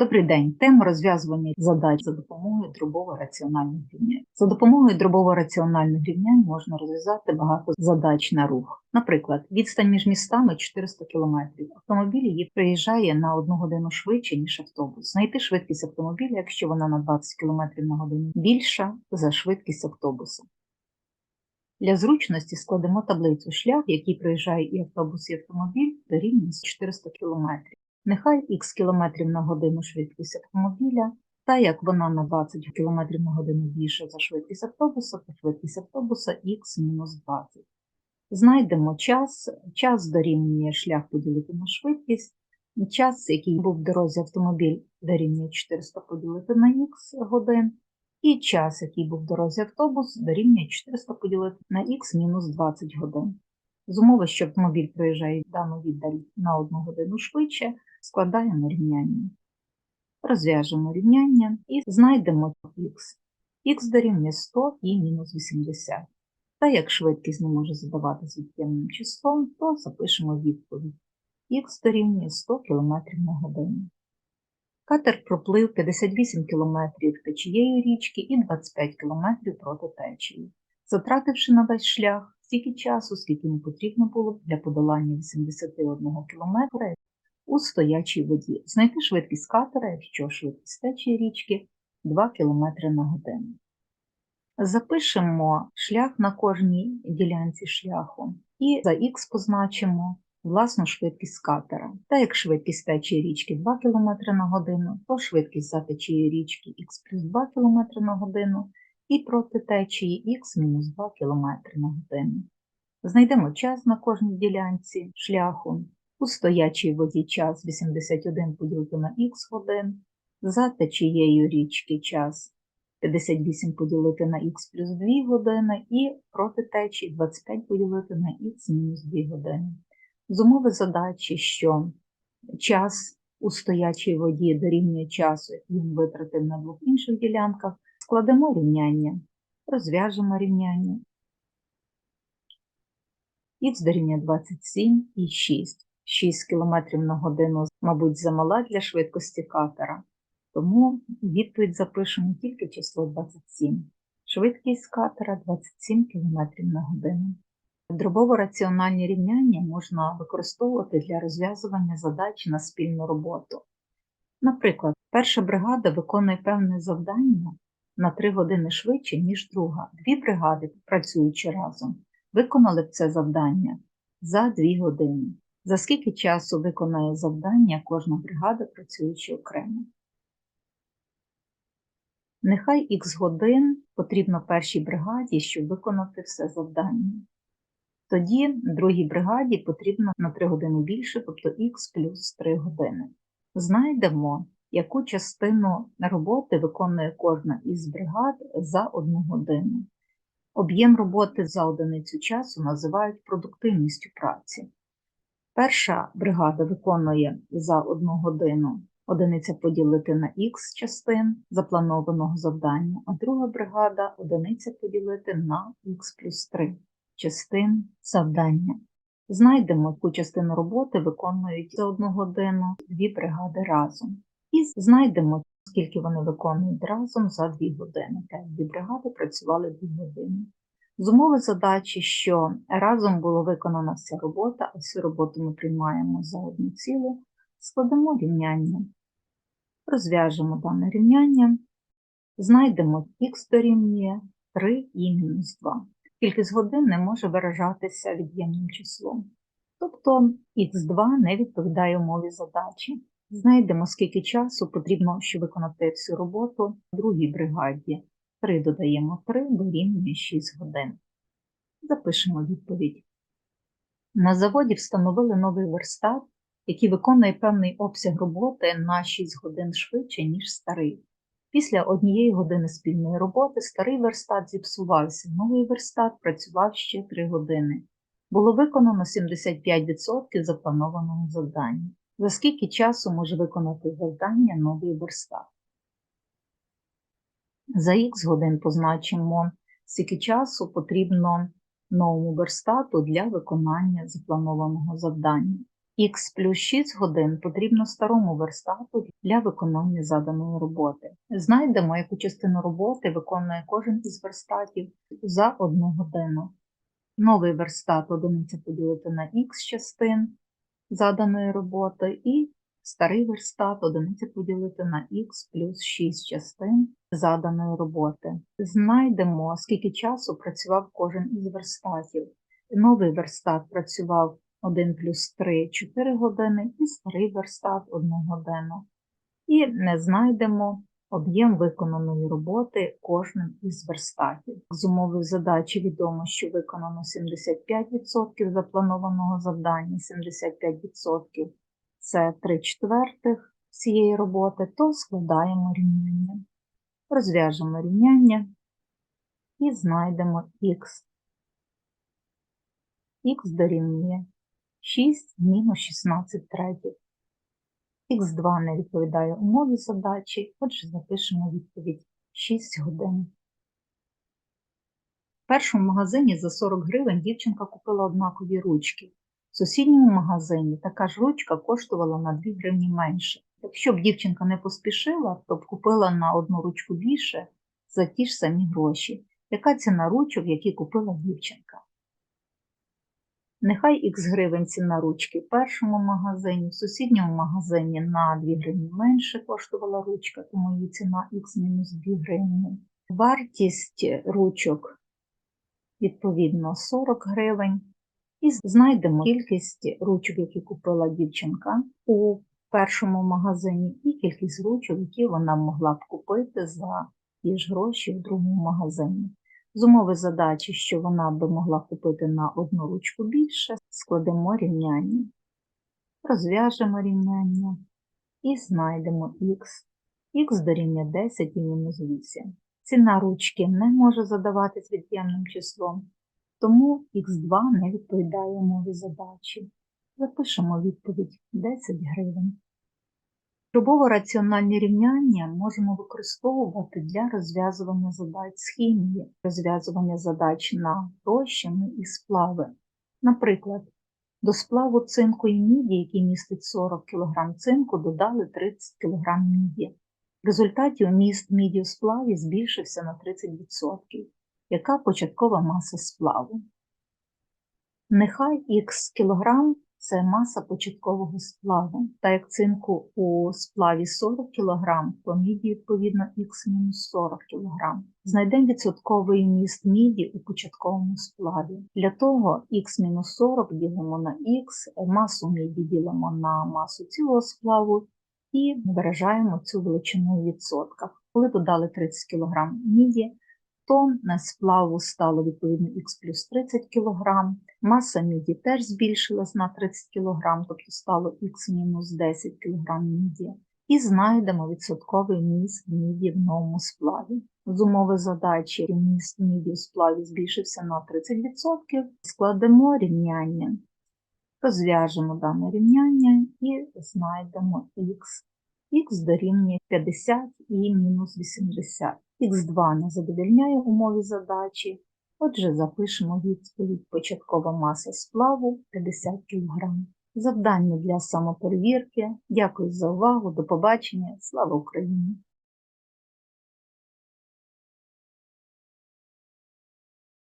Добрий день. Тема розв'язування задач за допомогою дробово-раціональних рівнянь. За допомогою дробово-раціональних рівнянь можна розв'язати багато задач на рух. Наприклад, відстань між містами 400 км. Автомобіль її приїжджає на одну годину швидше, ніж автобус. Знайти швидкість автомобіля, якщо вона на 20 км на годину більша за швидкість автобуса. Для зручності складемо таблицю шлях, який проїжджає і автобус, і автомобіль, дорівнює 400 км. Нехай х км на годину швидкість автомобіля, та як вона на 20 км на годину більша за швидкість автобуса, то швидкість автобуса х мінус 20. Знайдемо час, час дорівнює шлях поділити на швидкість, час, який був в дорозі автомобіль, дорівнює 400 поділити на х годин, і час, який був в дорозі автобус, дорівнює 400 поділити на х мінус 20 годин. З умови, що автомобіль проїжджає дану віддаль на 1 годину швидше, складаємо рівняння. Розв'яжемо рівняння і знайдемо х. х дорівнює 100 і мінус 80. Та як швидкість не може задаватися від'ємним числом, то запишемо відповідь. х дорівнює 100 км на годину. Катер проплив 58 км течією річки і 25 км проти течії, затративши на весь шлях стільки часу, скільки йому потрібно було для подолання 81 км у стоячій воді. Знайти швидкість катера, якщо швидкість течії річки 2 км на годину. Запишемо шлях на кожній ділянці шляху і за х позначимо власну швидкість катера. Та як швидкість течії річки 2 км на годину, то швидкість за течією річки х плюс 2 км на годину і проти течії х мінус 2 км на годину. Знайдемо час на кожній ділянці шляху. У стоячій воді час 81 поділити на х годин, за течією річки час 58 поділити на х плюс 2 години і проти течії 25 поділити на х мінус 2 години. З умови задачі, що час у стоячій воді дорівнює часу, який він витратив на двох інших ділянках, складемо рівняння, розв'яжемо рівняння. Х дорівнює 27 і 6. 6 км на годину, мабуть, замала для швидкості катера, тому відповідь запишемо тільки число 27. Швидкість катера 27 км на годину. Дробово-раціональні рівняння можна використовувати для розв'язування задач на спільну роботу. Наприклад, перша бригада виконує певне завдання на 3 години швидше, ніж друга. Дві бригади, працюючи разом, виконали б це завдання за 2 години. За скільки часу виконає завдання кожна бригада, працюючи окремо? Нехай х годин потрібно першій бригаді, щоб виконати все завдання. Тоді другій бригаді потрібно на 3 години більше, тобто х плюс 3 години. Знайдемо, яку частину роботи виконує кожна із бригад за одну годину. Об'єм роботи за одиницю часу називають продуктивністю праці. Перша бригада виконує за одну годину одиниця поділити на х частин запланованого завдання, а друга бригада одиниця поділити на х плюс 3 частин завдання. Знайдемо, яку частину роботи виконують за одну годину дві бригади разом. І знайдемо, скільки вони виконують разом за дві години. Так, дві бригади працювали дві години. З умови задачі, що разом було виконана вся робота, а всю роботу ми приймаємо за одну цілу, складемо рівняння. Розв'яжемо дане рівняння, знайдемо х дорівнює 3 і мінус 2. Кількість годин не може виражатися від'ємним числом. Тобто х2 не відповідає умові задачі. Знайдемо, скільки часу потрібно, щоб виконати всю роботу в другій бригаді. 3 додаємо 3 дорівнює 6 годин. Запишемо відповідь. На заводі встановили новий верстат, який виконує певний обсяг роботи на 6 годин швидше, ніж старий. Після однієї години спільної роботи старий верстат зіпсувався, новий верстат працював ще 3 години. Було виконано 75% запланованого завдання. За скільки часу може виконати завдання новий верстат? За х годин позначимо, скільки часу потрібно новому верстату для виконання запланованого завдання. Х плюс 6 годин потрібно старому верстату для виконання заданої роботи. Знайдемо, яку частину роботи виконує кожен із верстатів за одну годину. Новий верстат одиниця поділити на х частин заданої роботи і старий верстат одиниця поділити на х плюс 6 частин заданої роботи. Знайдемо, скільки часу працював кожен із верстатів. Новий верстат працював 1 плюс 3 – 4 години і старий верстат 1 годину. І не знайдемо об'єм виконаної роботи кожним із верстатів. З умови задачі відомо, що виконано 75% запланованого завдання, 75% це 3 четвертих цієї роботи, то складаємо рівняння. Розв'яжемо рівняння і знайдемо х. х дорівнює 6 мінус 16 третіх. Х2 не відповідає умові задачі, отже запишемо відповідь 6 годин. В першому магазині за 40 гривень дівчинка купила однакові ручки. В сусідньому магазині така ж ручка коштувала на 2 гривні менше. Якщо б дівчинка не поспішила, то б купила на одну ручку більше за ті ж самі гроші. Яка ціна ручок, які купила дівчинка? Нехай х гривень ціна ручки в першому магазині, в сусідньому магазині на 2 гривні менше коштувала ручка, тому її ціна х мінус 2 гривні. Вартість ручок відповідно 40 гривень. І знайдемо кількість ручок, які купила дівчинка у першому магазині, і кількість ручок, які вона могла б купити за ті ж гроші в другому магазині. З умови задачі, що вона би могла купити на одну ручку більше, складемо рівняння, розв'яжемо рівняння і знайдемо х. х дорівнює 10 і мінус 8. Ціна ручки не може задаватись від'ємним числом, тому х2 не відповідає умові задачі. Запишемо відповідь 10 гривень. Дробово-раціональні рівняння можемо використовувати для розв'язування задач з хімії, розв'язування задач на розчини і сплави. Наприклад, до сплаву цинку і міді, який містить 40 кг цинку, додали 30 кг міді. В результаті вміст міді у сплаві збільшився на 30%. Яка початкова маса сплаву? Нехай х кілограм це маса початкового сплаву. Та як цинку у сплаві 40 кг, то міді, відповідно, х-40 кг. Знайдемо відсотковий міст міді у початковому сплаві. Для того х-40 ділимо на х, масу міді ділимо на масу цілого сплаву і виражаємо цю величину у відсотках. Коли додали 30 кг міді, тонн сплаву стало відповідно х плюс 30 кг, маса міді теж збільшилась на 30 кг, тобто стало х мінус 10 кг міді. І знайдемо відсотковий міст міді в новому сплаві. З умови задачі міст міді у сплаві збільшився на 30%, складемо рівняння, розв'яжемо дане рівняння і знайдемо х. х дорівнює 50 і мінус 80 х2 не задовільняє умові задачі, отже, запишемо відповідь початкова маса сплаву 50 кг. Завдання для самоперевірки. Дякую за увагу, до побачення. Слава Україні!